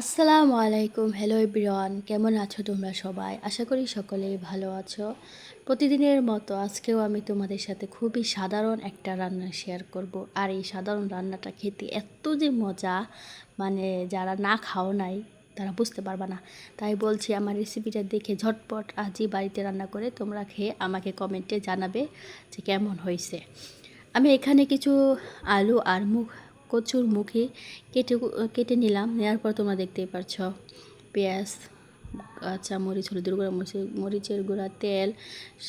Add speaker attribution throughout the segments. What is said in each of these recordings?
Speaker 1: আসসালামু আলাইকুম hello everyone কেমন আছো তোমরা সবাই? আশা করি সকলেই ভালো আছো। প্রতিদিনের মতো আজকেও আমি তোমাদের সাথে খুবই সাধারণ একটা রান্না শেয়ার করব। আর এই সাধারণ রান্নাটা খেতে এত যে মজা মানে যারা না খাও নাই, তারা বুঝতে পারবা না। তাই বলছি আমার রেসিপিটা দেখে ঝটপট আজই বাড়িতে রান্না করে তোমরা খেয়ে আমাকে কমেন্টে জানাবে যে কেমন হয়েছে। আমি এখানে কিছু আলু আর মুখ কচুর মুখে কেটে কেটে নিলাম নেওয়ার পর তোমরা দেখতেই পারছ। পেঁয়াজ, কাঁচা মরিচ, হলুদের গুঁড়া, মরিচের গুঁড়া, তেল,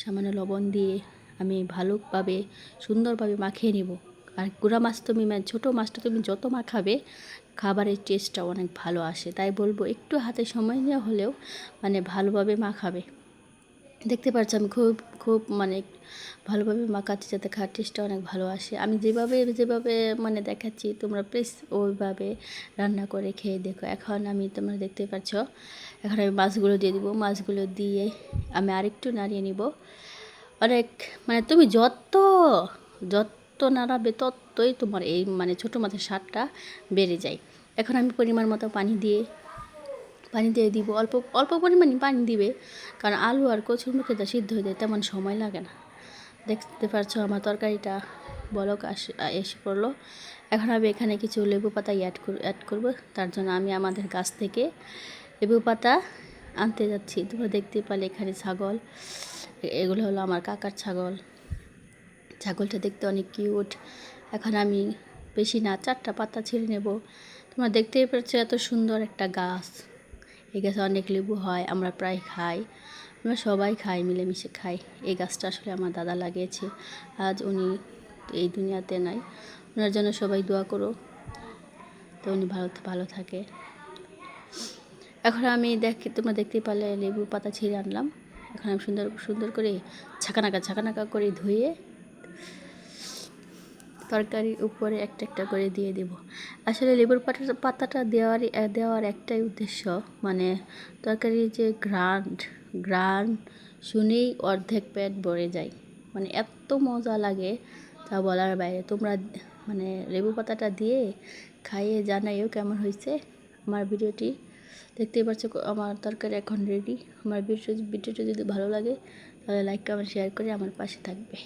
Speaker 1: সামান্য লবণ দিয়ে আমি ভালোভাবে, সুন্দরভাবে মাখিয়ে নিব। আর গুঁড়া মাছ তুমি ছোটো মাছটা তুমি যত মাখাবে, খাবারের টেস্টটা অনেক ভালো আসে। তাই বলব, একটু হাতে সময় নেওয়া হলেও মানে ভালোভাবে মাখাবে। দেখতে পাচ্ছ আমি খুব খুব মানে ভালোভাবে মাখাচ্ছি যাতে খাওয়ার টেস্টটা অনেক ভালো আসে। আমি যেভাবে যেভাবে মানে দেখাচ্ছি, তোমরা প্লিজ ওইভাবে রান্না করে খেয়ে দেখো। এখন আমি তোমরা দেখতে পাচ্ছ, এখন আমি মাছগুলো দিয়ে দিব। মাছগুলো দিয়ে আমি আরেকটু নাড়িয়ে নিব। অনেক মানে তুমি যত যত নাড়াবে ততই তোমার এই মানে ছোটো মাছের স্বাদটা বেড়ে যায়। এখন আমি পরিমাণ মতো পানি দিয়ে পানি দিয়ে দিব। অল্প অল্প পরিমাণে পানি দিবে, কারণ আলু আর কচুর মুখে যা সিদ্ধ হয়ে যায় তেমন সময় লাগে না। দেখতে পারছ আমার তরকারিটা বলক এসে পড়ল। এখন আমি এখানে কিছু লেবু পাতা অ্যাড কর অ্যাড করব। তার জন্য আমি আমাদের গাছ থেকে লেবু পাতা আনতে যাচ্ছি। তোমরা দেখতে পালে এখানে ছাগল, এগুলো হলো আমার কাকার ছাগল। ছাগলটা দেখতে অনেক কিউট এখন আমি বেশি না, চারটা পাতা ছিঁড়ে নেব। তোমরা দেখতেই পাচ্ছ এত সুন্দর একটা গাছ। এই গাছে অনেক লেবু হয়, আমরা প্রায় খাই। আমরা সবাই খাই, মিলেমিশে খাই। এই গাছটা আসলে আমার দাদা লাগিয়েছে। আজ উনি এই দুনিয়াতে নাই। ওনার জন্য সবাই দোয়া করো। তো উনি ভালো ভালো থাকে। এখন আমি দেখি, তোমরা দেখতে পারলে লেবু পাতা ছিঁড়ে আনলাম। এখন আমি সুন্দর সুন্দর করে ছাকানাকা ছাকানাকা করে ধুয়ে তরকারির উপরে একটা একটা করে দিয়ে দেব। আসলে লেবুর পাতা পাতাটা দেওয়ার দেওয়ার একটাই উদ্দেশ্য মানে তরকারির যে গ্রান্ড গ্রান শুনেই অর্ধেক পেট ভরে যায়। মানে এত মজা লাগে তা বলার বাইরে। তোমরা মানে লেবু পাতাটা দিয়ে খাইয়ে জানাইও কেমন হয়েছে আমার ভিডিওটি। দেখতেই পাচ্ছ আমার তরকারি এখন রেডি আমার ভিডিও ভিডিওটা যদি ভালো লাগে তাহলে লাইক কমেন্ট শেয়ার করে আমার পাশে থাকবে।